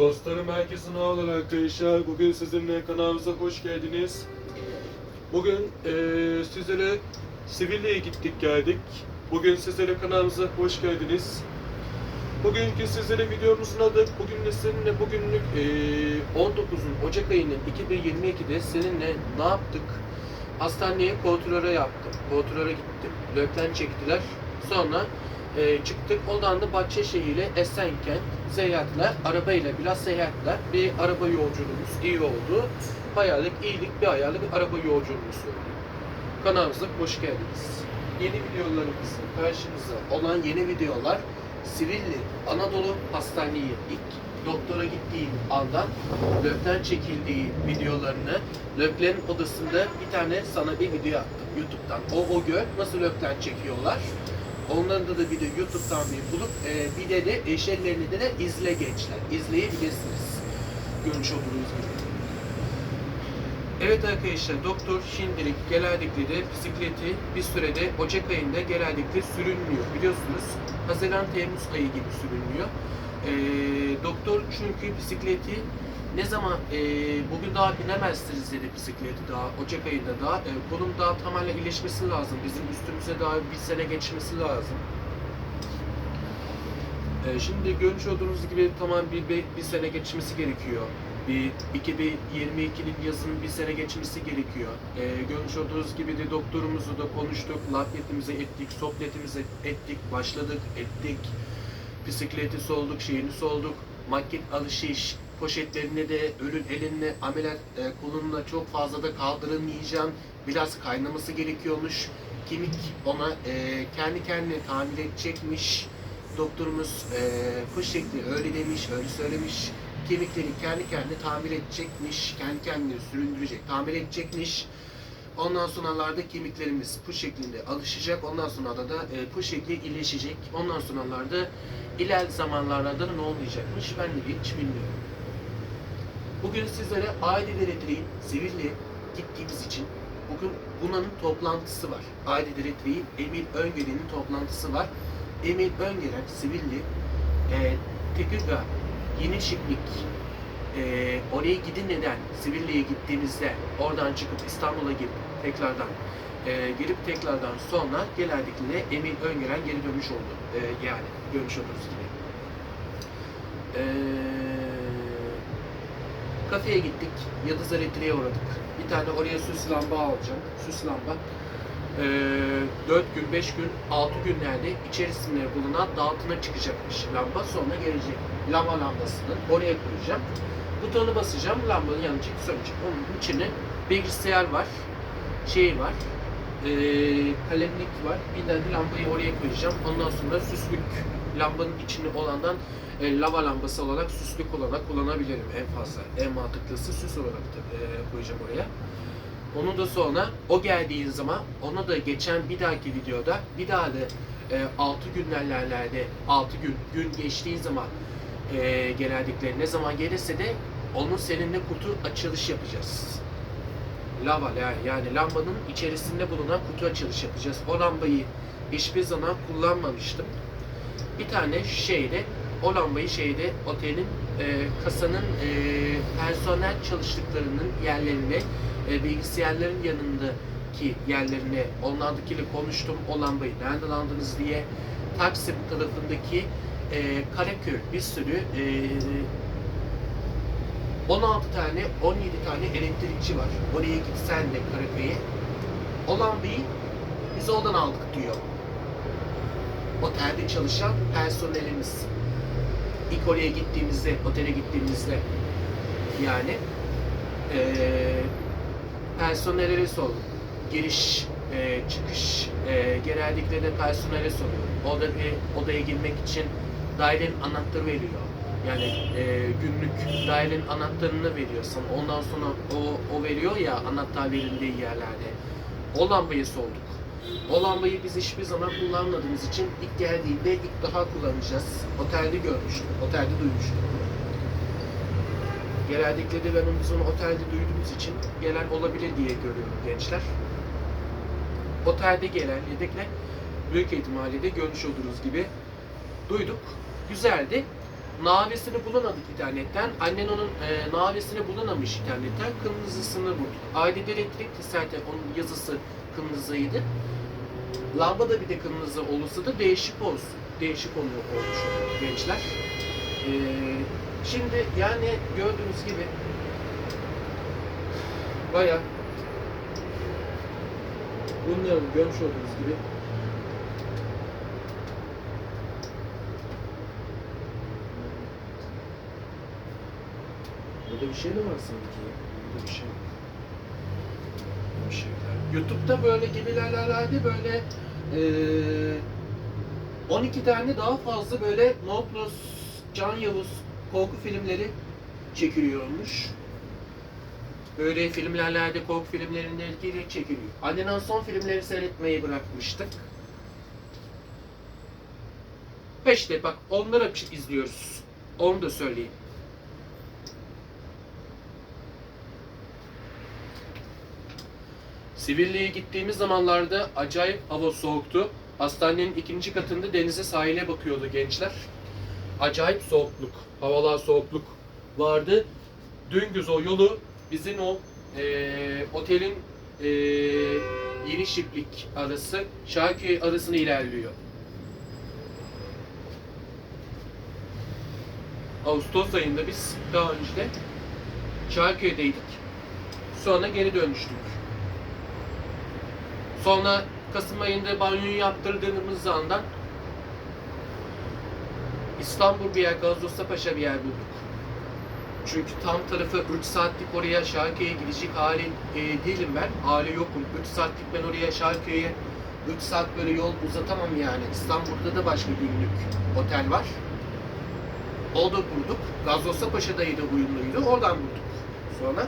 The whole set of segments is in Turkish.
Dostlarım herkese merhabalar arkadaşlar. Bugün sizinle kanalımıza hoş geldiniz. Bugün eee sizlere Sivri'ye gittik geldik. Bugün sizlere kanalımıza hoş geldiniz. Bugünkü sizlere videomuzun adı bugün de seninle bugünlük eee 19'un Ocak ayının 2022'de seninle ne yaptık? Hastaneye kontrole yaptım. Kontrole gittim. Lökten çektiler. Sonra eee, çıktık. Oradan da Bahçeşehir'e Esenkent seyahatler. Arabayla biraz seyahatler. Bir araba yolculuğumuz iyi oldu. Hayallik, iyilik bir ayarlı bir araba yolculuğumuz oldu. Kanalımıza hoş geldiniz. Yeni videolarımızın karşımıza olan yeni videolar Sivilli Anadolu Hastaneye ilk doktora gittiğim andan Lök'ten çekildiği videolarını Lök'lerin odasında bir tane sana bir video attım YouTube'dan. O o gör nasıl Lök'ten çekiyorlar. Onların da, da bir de YouTube'dan bir bulup e, bir de de eşellerini de, de izle gençler. İzleyebilirsiniz. Görmüş olduğunuz gibi. Evet arkadaşlar doktor şimdilik geldikleri bisikleti bir sürede Ocak ayında geldikleri sürünmüyor biliyorsunuz. Haziran Temmuz ayı gibi sürünmüyor. Ee, doktor çünkü bisikleti ne zaman e, bugün daha binemezsiniz dedi bisikleti daha Ocak ayında daha e, kolum daha tamamen iyileşmesi lazım. Bizim üstümüze daha bir sene geçmesi lazım. E, şimdi görmüş olduğunuz gibi tamam bir, bir, bir sene geçmesi gerekiyor. Bir 2022'nin yazının bir sene geçmesi gerekiyor. E, görmüş olduğunuz gibi de doktorumuzu da konuştuk, lafiyetimizi ettik, sohbetimizi ettik, başladık, ettik. Bisikleti solduk, şeyini solduk. Market alışış, poşetlerine de ölün elinle ameliyat e, kolunla çok fazla da kaldıramayacağım. Biraz kaynaması gerekiyormuş. Kemik ona e, kendi kendine tamir edecekmiş. Doktorumuz e, bu şekli öyle demiş, öyle söylemiş. Kemikleri kendi kendine tamir edecekmiş, kendi kendine süründürecek, tamir edecekmiş. Ondan sonralarda kemiklerimiz bu şeklinde alışacak. Ondan sonra da, da e, bu şekli iyileşecek. Ondan sonralarda ileriki zamanlarda da ne olmayacakmış ben de hiç bilmiyorum. Bugün sizlere aileler etreyin Sevil'le gittiğimiz için bugün bunların toplantısı var. Aileler etreyin Emir Öngören'in toplantısı var. Emir Öngören Sevil'li e, Tekirdağ Yeni Şiplik e, oraya gidin neden Sivri'ye gittiğimizde oradan çıkıp İstanbul'a girip tekrardan e, gelip tekrardan sonra geldiklerinde Emin Öngören geri dönmüş oldu. E, yani görmüş olduğunuz gibi. E, kafeye gittik. Yıldız Elektriğe uğradık. Bir tane oraya süs lamba alacağım. Süs lamba. E, 4 gün, 5 gün, 6 günlerde içerisinde bulunan dağıtına çıkacakmış lamba. Sonra gelecek lamba lambasını oraya koyacağım. Butonu basacağım, lambanın yanacak, sönecek. Onun içine bilgisayar var, şey var, e, kalemlik var. Bir tane lambayı oraya koyacağım. Ondan sonra süslük lambanın içinde olandan e, lava lambası olarak süslük olarak kullanabilirim en fazla. En mantıklısı süs olarak da, e, koyacağım oraya. Onun da sonra o geldiği zaman onu da geçen bir dahaki videoda bir daha da e, 6 günlerlerde 6 gün gün geçtiği zaman e, geldikleri ne zaman gelirse de onun seninle kutu açılış yapacağız. Lava yani lambanın içerisinde bulunan kutu açılış yapacağız. O lambayı hiçbir zaman kullanmamıştım. Bir tane şeyde o lambayı şeyde otelin e, kasanın e, personel çalıştıklarının yerlerine e, bilgisayarların yanındaki yerlerine onlardakiyle konuştum o lambayı nereden aldınız diye Taksim tarafındaki e, Karaköy bir sürü e, 16 tane 17 tane elektrikçi var. Oraya gitsen de Karaköy'e o lambayı biz oradan aldık diyor. Otelde çalışan personelimiz. İlk oraya gittiğimizde, otele gittiğimizde yani eee personellere sordum. Giriş, e, çıkış, e, genellikle de personele soruyor. Oda, e, odaya girmek için dairenin anahtarı veriyor. Yani e, günlük dairenin anahtarını veriyor sana. Ondan sonra o, o veriyor ya anahtar verildiği yerlerde. O lambayı solduk. O lambayı biz hiçbir zaman kullanmadığımız için ilk geldiğinde ilk daha kullanacağız. Otelde görmüştüm, otelde duymuştum. Genellikle de ben biz onu otelde duyduğumuz için gelen olabilir diye görüyorum gençler. Otelde gelen yedekle büyük ihtimalle de görmüş olduğunuz gibi duyduk. Güzeldi. Navesini bulamadık internetten. Annen onun e, navesini bulamamış internetten. Kırmızısını bulduk. Ailede elektrik zaten onun yazısı kırmızıydı. Lamba da bir de kırmızı olursa da değişik olsun. Değişik oluyor olmuş gençler. Ee, şimdi yani gördüğünüz gibi baya bunların görmüş olduğunuz gibi Burada bir şey de var sanki. Burada bir şey bir şeyler. YouTube'da böyle gibilerlerde böyle eee 12 tane daha fazla böyle No Plus, Can Yavuz korku filmleri çekiliyormuş. Böyle filmlerlerde korku filmlerinde ilgili çekiliyor. Annenin son filmleri seyretmeyi bırakmıştık. Ve işte bak onları izliyoruz. Onu da söyleyeyim. Sivirli'ye gittiğimiz zamanlarda acayip hava soğuktu. Hastanenin ikinci katında denize sahile bakıyordu gençler. Acayip soğukluk, havalar soğukluk vardı. Dün güz o yolu bizim o eee, otelin eee, yeni şiplik arası Şarköy arasını ilerliyor. Ağustos ayında biz daha önce de Şarköy'deydik. Sonra geri dönmüştük. Sonra Kasım ayında banyoyu yaptırdığımız andan İstanbul bir yer, Paşa bir yer bulduk. Çünkü tam tarafı 3 saatlik oraya Şarköy'e gidecek hali e, değilim ben. Hali yokum. 3 saatlik ben oraya Şarköy'e 3 saat böyle yol uzatamam yani. İstanbul'da da başka günlük otel var. O da bulduk. Paşa'dayı da uyumluydu. Oradan bulduk. Sonra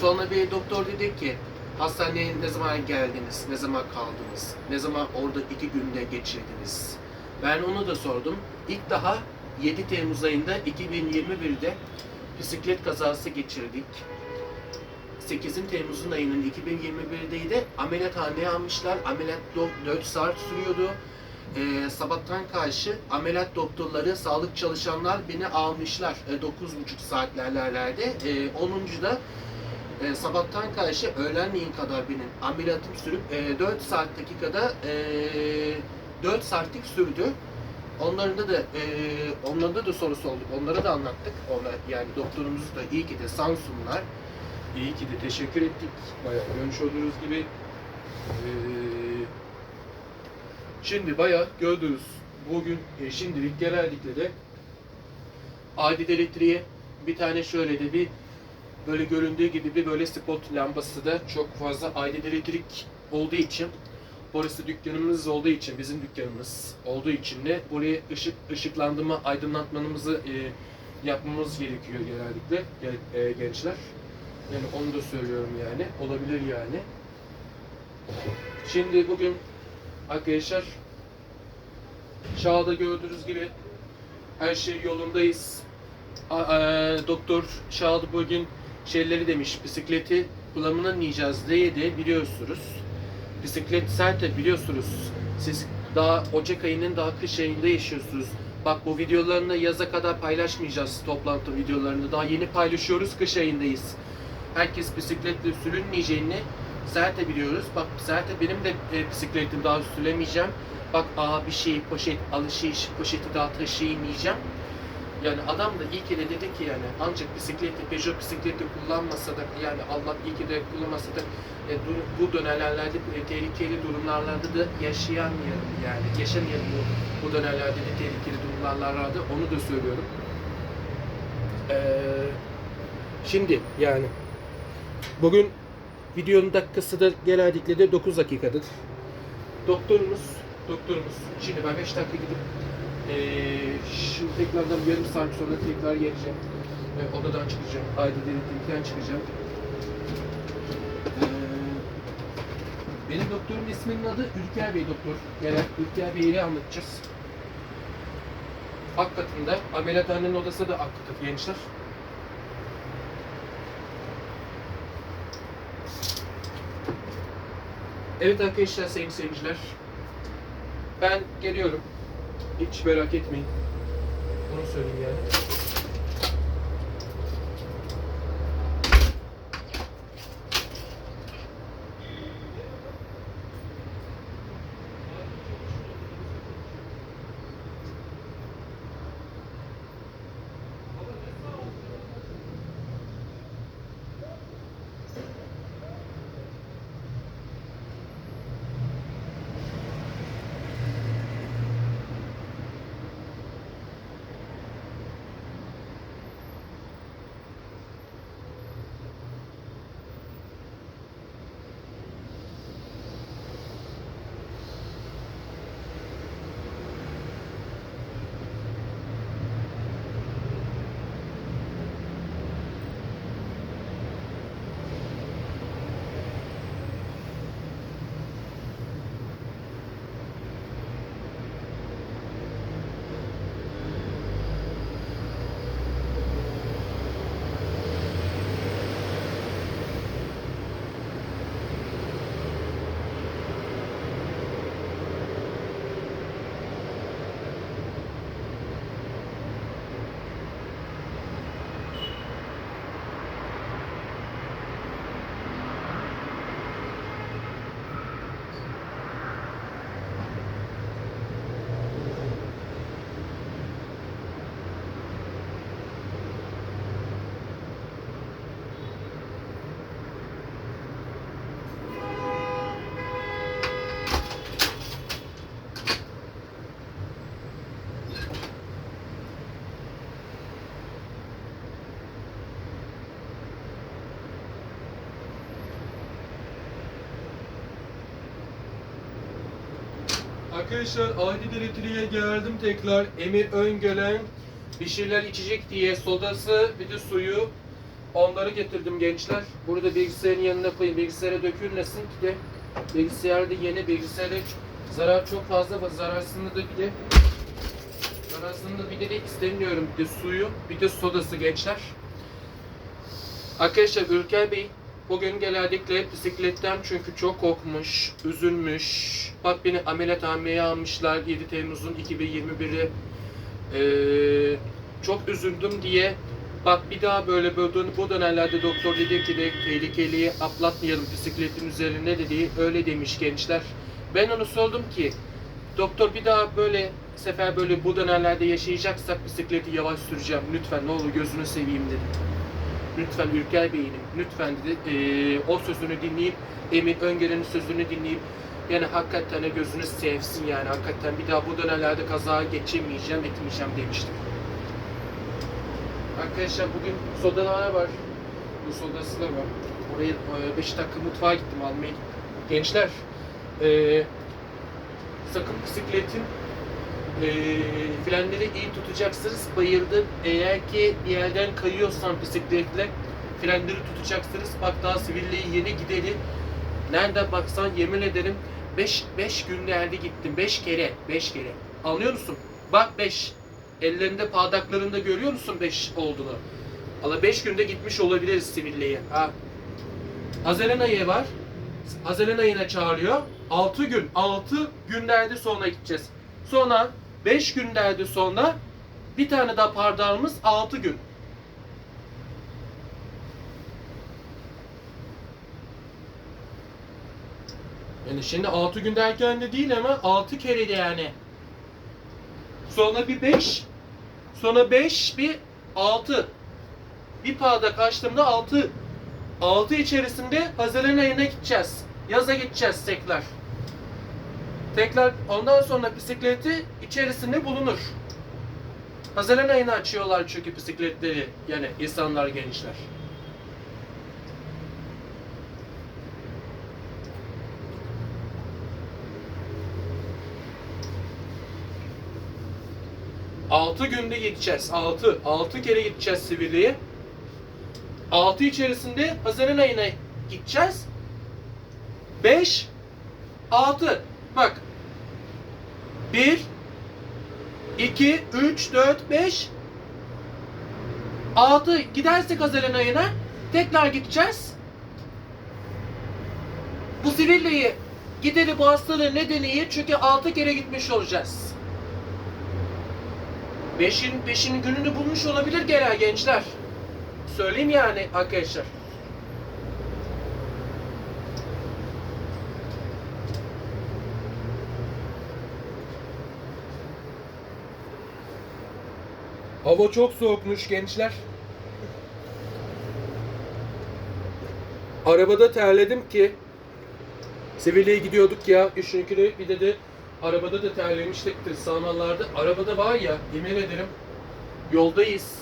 Sonra bir doktor dedi ki hastaneye ne zaman geldiniz, ne zaman kaldınız, ne zaman orada iki günde geçirdiniz. Ben onu da sordum. İlk daha 7 Temmuz ayında 2021'de bisiklet kazası geçirdik. 8 Temmuz'un ayının 2021'deydi. Ameliyathaneye almışlar. Ameliyat 4 saat sürüyordu. Ee, sabahtan karşı ameliyat doktorları, sağlık çalışanlar beni almışlar. E, 9,5 saatlerlerde. E, 10. da e, sabahtan karşı öğlenleyin kadar benim ameliyatım sürüp e, 4 saat dakikada e, 4 saatlik sürdü. Onların da e, onlarda da sorusu olduk. Onlara da anlattık. Ona yani doktorumuz da iyi ki de Samsunlar. İyi ki de teşekkür ettik. Bayağı görmüş olduğunuz gibi. E, şimdi bayağı gördünüz. Bugün e, şimdilik genellikle de Aydın Elektriğe bir tane şöyle de bir böyle göründüğü gibi bir böyle spot lambası da çok fazla aydın elektrik olduğu için burası dükkanımız olduğu için bizim dükkanımız olduğu için de buraya ışık ışıklandırma aydınlatmamızı e, yapmamız gerekiyor genellikle gen- e, gençler. Yani onu da söylüyorum yani. Olabilir yani. Şimdi bugün arkadaşlar Şahada gördüğünüz gibi her şey yolundayız. A- a- doktor Şahada bugün şeyleri demiş, bisikleti kullanılmayacağız diye de biliyorsunuz. Bisiklet zaten biliyorsunuz. Siz daha Ocak ayının daha kış ayında yaşıyorsunuz. Bak bu videolarını yaza kadar paylaşmayacağız toplantı videolarını. Daha yeni paylaşıyoruz, kış ayındayız. Herkes bisikletle sürünmeyeceğini zaten biliyoruz. Bak zaten benim de e, bisikletim daha süremeyeceğim. Bak aa bir şey poşet, alışveriş poşeti daha taşıyamayacağım. Yani adam da iyi ki de dedi ki yani ancak bisikleti, Peugeot bisikleti kullanmasa da yani Allah iyi ki de kullanmasa da e, bu dönemlerde e, tehlikeli durumlarda da yaşayamayalım yani yaşamayalım bu, bu dönemlerde de tehlikeli durumlarda onu da söylüyorum. Ee, şimdi yani bugün videonun dakikası da genellikle de 9 dakikadır. Doktorumuz, doktorumuz şimdi ben 5 dakika gidip ee, şimdi tekrardan yarım saat sonra tekrar geleceğim. Ee, odadan çıkacağım. Ayrı denetimden çıkacağım. Ee, benim doktorum isminin adı Ülker Bey doktor. Genel Ülker Bey'i anlatacağız. Ak katında, ameliyathanenin odası da ak katı gençler. Evet arkadaşlar, sayın seyirciler. Ben geliyorum. Hiç merak etmeyin. Onu söyleyeyim yani. Arkadaşlar Adi Elektriğe geldim tekrar. Emir Öngölen bir şeyler içecek diye sodası bir de suyu onları getirdim gençler. Burada bilgisayarın yanına koyayım. Bilgisayara dökülmesin ki de bilgisayarda yeni bilgisayara zarar çok fazla var. Zararsını da bir de zararsını bir de istemiyorum. Bir de suyu bir de sodası gençler. Arkadaşlar Ülker Bey bugün geldikleri bisikletten çünkü çok korkmuş, üzülmüş. Bak beni ameliyathaneye almışlar 7 Temmuz'un 2021'i. Ee, çok üzüldüm diye bak bir daha böyle dön- bu dönemlerde doktor dedi ki de tehlikeliyi atlatmayalım bisikletin üzerine dedi. Öyle demiş gençler. Ben onu sordum ki doktor bir daha böyle sefer böyle bu dönemlerde yaşayacaksak bisikleti yavaş süreceğim. Lütfen ne olur gözünü seveyim dedim lütfen Ülker Bey'in lütfen dedi eee, o sözünü dinleyip Emin Öngören'in sözünü dinleyip yani hakikaten de gözünü sevsin yani hakikaten bir daha bu dönemlerde kaza geçirmeyeceğim etmeyeceğim demiştim. Arkadaşlar bugün sodalar var. Bu sodası da var. Oraya 5 dakika mutfağa gittim almaya gittim. Gençler eee, sakın bisikletin eee frenleri iyi tutacaksınız. Bayırda eğer ki bir yerden kayıyorsan bisikletle frenleri tutacaksınız. Bak daha Sivirli'ye yeni gideli. Nerede baksan yemin ederim 5 5 günlerde gittim. 5 kere, 5 kere. Anlıyor musun? Bak 5. Ellerinde pardaklarında görüyor musun 5 olduğunu? Ala 5 günde gitmiş olabiliriz Sivirli'ye. Ha. Haziran ayı var. Haziran ayına çağırıyor. 6 gün, 6 günlerde sonra gideceğiz. Sonra 5 günlerde sonra bir tane daha pardağımız 6 gün. Yani şimdi 6 gün derken de değil ama 6 kere de yani. Sonra bir 5. Sonra 5 bir 6. Bir bardak açtığımda 6. 6 içerisinde Haziran ayına gideceğiz. Yaza gideceğiz tekrar. Tekrar ondan sonra bisikleti içerisinde bulunur. Haziran ayına açıyorlar çünkü bisikletleri yani insanlar gençler. Altı günde gideceğiz. Altı. Altı kere gideceğiz Sivirli'ye. Altı içerisinde Haziran ayına gideceğiz. Beş. Altı. Bak. Bir. iki, Üç. Dört. Beş. Altı. Gidersek Haziran ayına tekrar gideceğiz. Bu Sivirli'yi gideri bu hastalığın nedeniyle çünkü altı kere gitmiş olacağız. Beşin, beşin gününü bulmuş olabilir gelen gençler. Söyleyeyim yani arkadaşlar. Hava çok soğukmuş gençler. Arabada terledim ki Sevilla'ya gidiyorduk ya. Üçüncü bir de de arabada da terlemiştik sağmalarda. Arabada var ya yemin ederim yoldayız.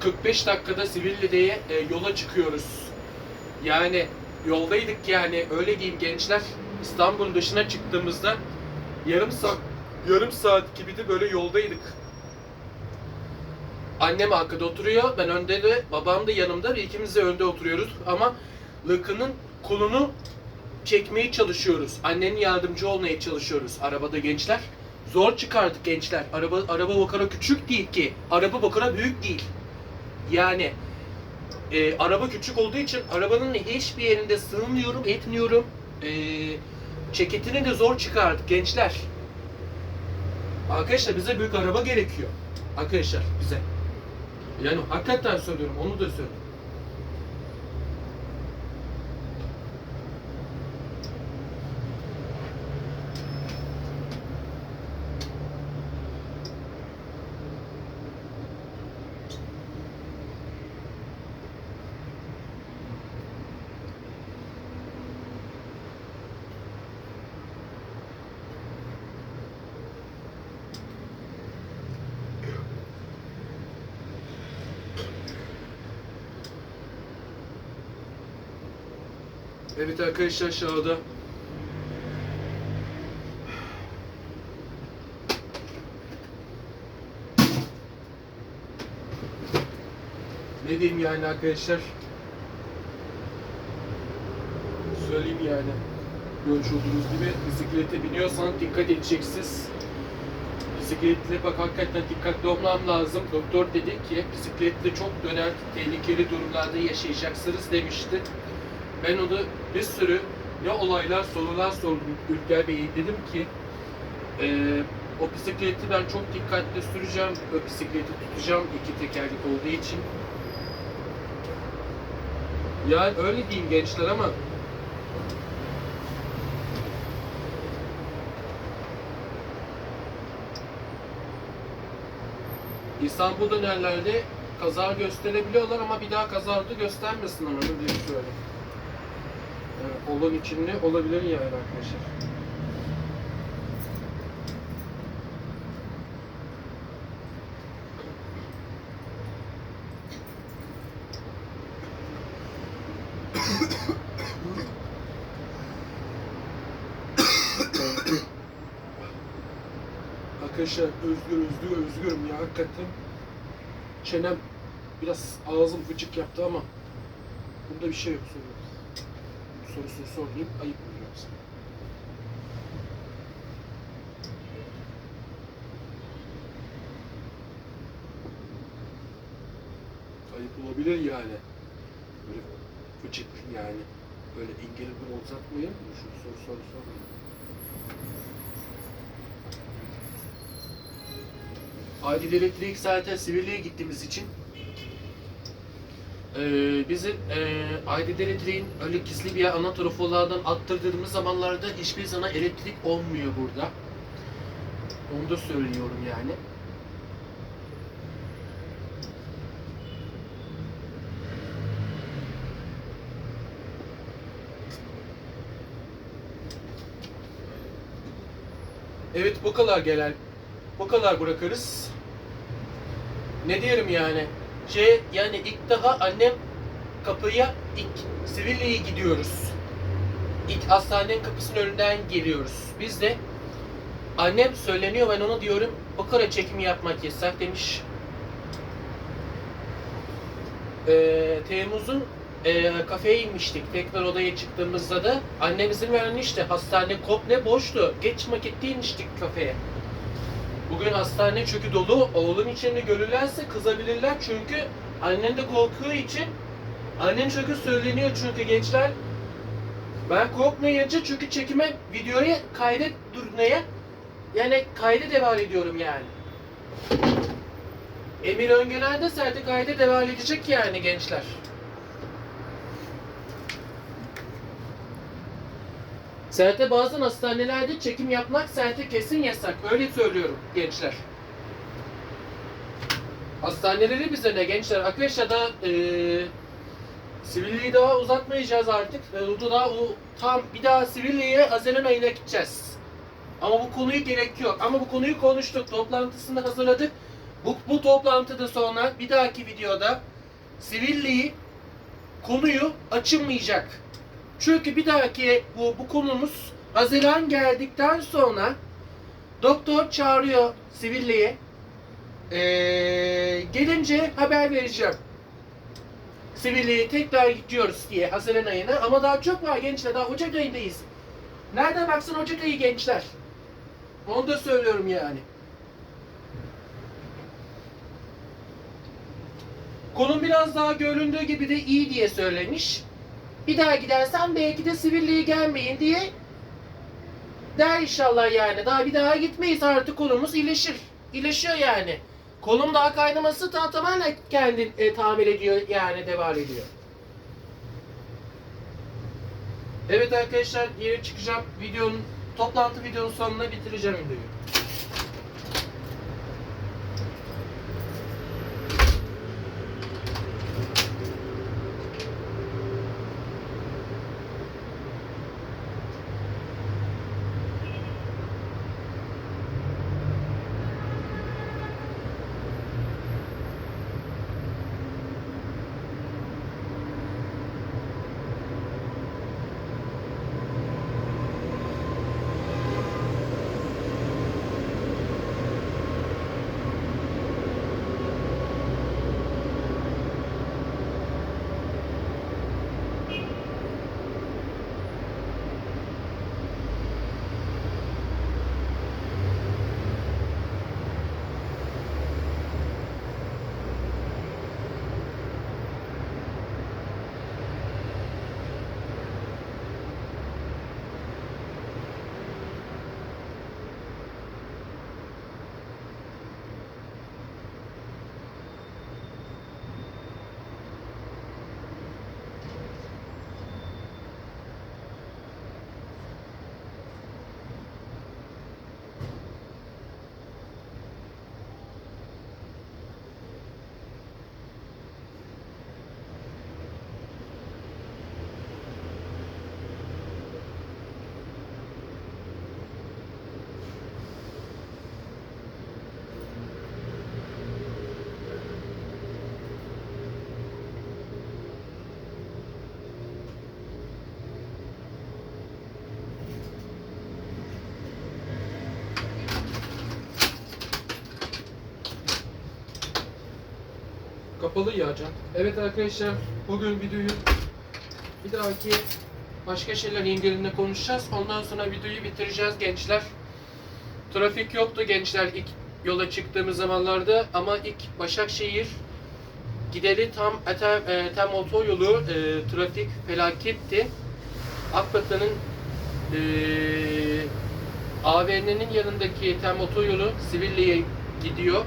45 dakikada Sevilla'ya e, yola çıkıyoruz. Yani yoldaydık yani öyle diyeyim gençler. İstanbul'un dışına çıktığımızda yarım saat yarım saat gibi de böyle yoldaydık. Annem arkada oturuyor, ben önde de babam da yanımda ve ikimiz de önde oturuyoruz ama Lıkı'nın kolunu çekmeye çalışıyoruz. Annenin yardımcı olmaya çalışıyoruz arabada gençler. Zor çıkardık gençler. Araba araba kadar küçük değil ki. Araba kadar büyük değil. Yani e, araba küçük olduğu için arabanın hiçbir yerinde sığmıyorum, etmiyorum. E, ceketini de zor çıkardık gençler. Arkadaşlar bize büyük araba gerekiyor. Arkadaşlar bize. Yani hakikaten söylüyorum, onu da söylüyorum. Evet arkadaşlar aşağıda. Ne diyeyim yani arkadaşlar? Söyleyeyim yani. Görmüş olduğunuz gibi bisiklete biniyorsan dikkat edeceksiniz. Bisikletle bak hakikaten dikkatli olmam lazım. Doktor dedi ki bisikletle çok döner tehlikeli durumlarda yaşayacaksınız demişti. Ben onu bir sürü ne olaylar, sorular sordum Ülker Bey'e. Dedim ki eee, o bisikleti ben çok dikkatli süreceğim. O bisikleti tutacağım iki tekerlek olduğu için. Yani öyle diyeyim gençler ama İstanbul dönerlerde kaza gösterebiliyorlar ama bir daha kaza da göstermesin onu diye söyleyeyim. Evet, olan içinde olabilir yani arkadaşlar. Arkadaşlar özgür özgür özgürüm ya hakikaten. Çenem biraz ağzım gıcık yaptı ama bunda bir şey yok soruyorum. Sorusunu sorayım ayıp mı yoksa? Ayıp olabilir yani. Böyle gıcık yani. Böyle İngilizce uzatmayın. Şu soru soru sormayın. Aydın Elektrik zaten Sivri'ye gittiğimiz için ee, bizim e, Aydın Elektrik'in öyle gizli bir ana trafolardan attırdığımız zamanlarda hiçbir zaman elektrik olmuyor burada. Onu da söylüyorum yani. Evet bu kadar gelen. Bu kadar bırakırız. Ne diyelim yani? Şey yani ilk daha annem kapıya ilk Sevilla'ya gidiyoruz. İlk hastanenin kapısının önünden geliyoruz. Biz de annem söyleniyor ben ona diyorum o kara çekimi yapmak yasak demiş. Ee, Temmuz'un e, kafeye inmiştik. Tekrar odaya çıktığımızda da annem izin vermişti. Hastane komple boştu. Geç vakitte inmiştik kafeye. Bugün hastane çünkü dolu. Oğlun içinde görürlerse kızabilirler çünkü annen de korkuyor için annen çünkü söyleniyor çünkü gençler ben korkmayınca çünkü çekime videoya kaydet durmaya yani kaydı devam ediyorum yani. Emir Öngören de sertifikayda devam edecek yani gençler. Serte bazen hastanelerde çekim yapmak serte kesin yasak. Öyle söylüyorum gençler. Hastaneleri bize ne gençler? Arkadaşlar da eee sivilliği daha uzatmayacağız artık. Ee, daha o, tam bir daha sivilliğe Haziran ayına gideceğiz. Ama bu konuyu gerek yok. Ama bu konuyu konuştuk. Toplantısını hazırladık. Bu, bu toplantıda sonra bir dahaki videoda sivilliği konuyu açılmayacak. Çünkü bir dahaki bu, bu konumuz Haziran geldikten sonra doktor çağırıyor sivilliğe. Ee, gelince haber vereceğim. Sivilliğe tekrar gidiyoruz diye Haziran ayına. Ama daha çok var gençler. Daha Ocak ayındayız. Nereden baksan Ocak ayı gençler. Onu da söylüyorum yani. Konum biraz daha göründüğü gibi de iyi diye söylemiş. Bir daha gidersen belki de sivilliğe gelmeyin diye der inşallah yani. Daha bir daha gitmeyiz artık konumuz iyileşir. İyileşiyor yani. Kolum daha kaynaması ta tamamen kendi e, tamir ediyor yani devam ediyor. Evet arkadaşlar yeni çıkacağım videonun toplantı videonun sonuna bitireceğim videoyu. Kapalı ya can. Evet arkadaşlar bugün videoyu bir dahaki başka şeyler ilgilerinde konuşacağız. Ondan sonra videoyu bitireceğiz gençler. Trafik yoktu gençler ilk yola çıktığımız zamanlarda ama ilk Başakşehir gideli tam Etem, e, Tem otoyolu e, trafik felaketti. Akbatan'ın e, AVM'nin yanındaki Tem otoyolu Sivilli'ye gidiyor.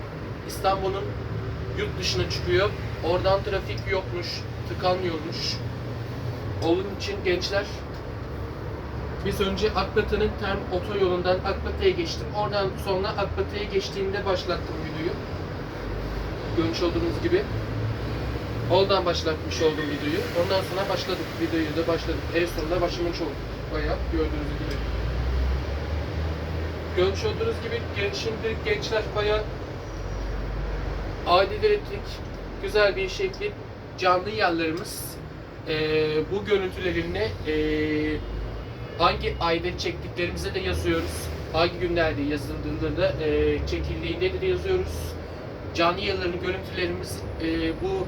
İstanbul'un yurt dışına çıkıyor. Oradan trafik yokmuş, tıkanmıyormuş. Onun için gençler biz önce Akbatı'nın tem otoyolundan Akbatı'ya geçtim. Oradan sonra Akbatı'ya geçtiğimde başlattım videoyu. Görmüş olduğunuz gibi. Oradan başlatmış oldum videoyu. Ondan sonra başladık. Videoyu da başladık. En sonunda başlamış olduk. Bayağı gördüğünüz gibi. Görmüş olduğunuz gibi gen- şimdi gençler bayağı Aile elektrik güzel bir şekli canlı yerlerimiz Ee, bu görüntülerini ee, hangi ayda çektiklerimize de yazıyoruz. Hangi günlerde yazıldığında da ee, çekildiğinde de yazıyoruz. Canlı yayınların görüntülerimiz ee, bu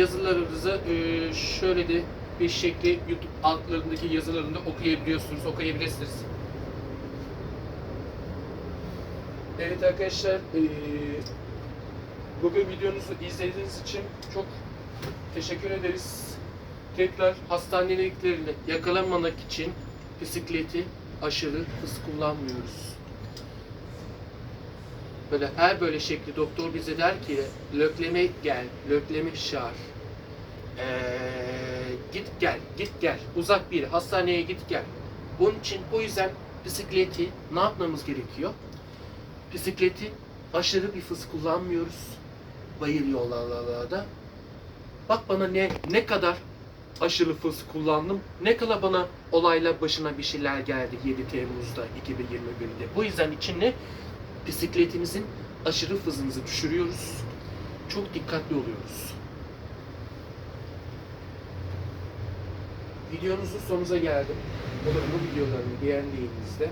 yazılarımızı ee, şöyle de bir şekli YouTube altlarındaki yazılarında okuyabiliyorsunuz, okuyabilirsiniz. Evet arkadaşlar, ee, bugün videonuzu izlediğiniz için çok teşekkür ederiz. Tekrar hastaneliklerini yakalanmamak için bisikleti aşırı hız kullanmıyoruz. böyle her böyle şekli doktor bize der ki lökleme gel, lökleme şar. Ee, git gel, git gel. Uzak bir hastaneye git gel. Bunun için o yüzden bisikleti ne yapmamız gerekiyor? Bisikleti aşırı bir hız kullanmıyoruz. Bayır yollarda. Bak bana ne ne kadar aşırı hız kullandım. Ne kadar bana olayla başına bir şeyler geldi 7 Temmuz'da 2021'de. Bu yüzden için ne? Bisikletimizin aşırı hızımızı düşürüyoruz. Çok dikkatli oluyoruz. Videomuzun sonuna geldim. Umarım bu videolarımı beğendiğinizde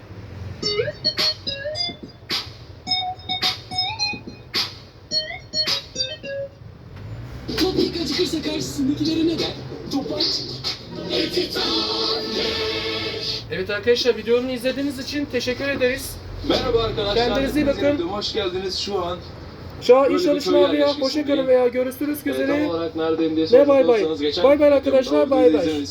Kapıyı kaçırırsa karşısındakilere ne der? Topaç. Evet arkadaşlar videomu izlediğiniz için teşekkür ederiz. Merhaba arkadaşlar. Kendinize iyi bakın. Hoş geldiniz şu an. Şu an bir çalışmalar köy ya. Hoşçakalın veya görüşürüz Ee, üzere. tam olarak neredeyim diye Ve bay bay. Bay bay arkadaşlar, bay bay.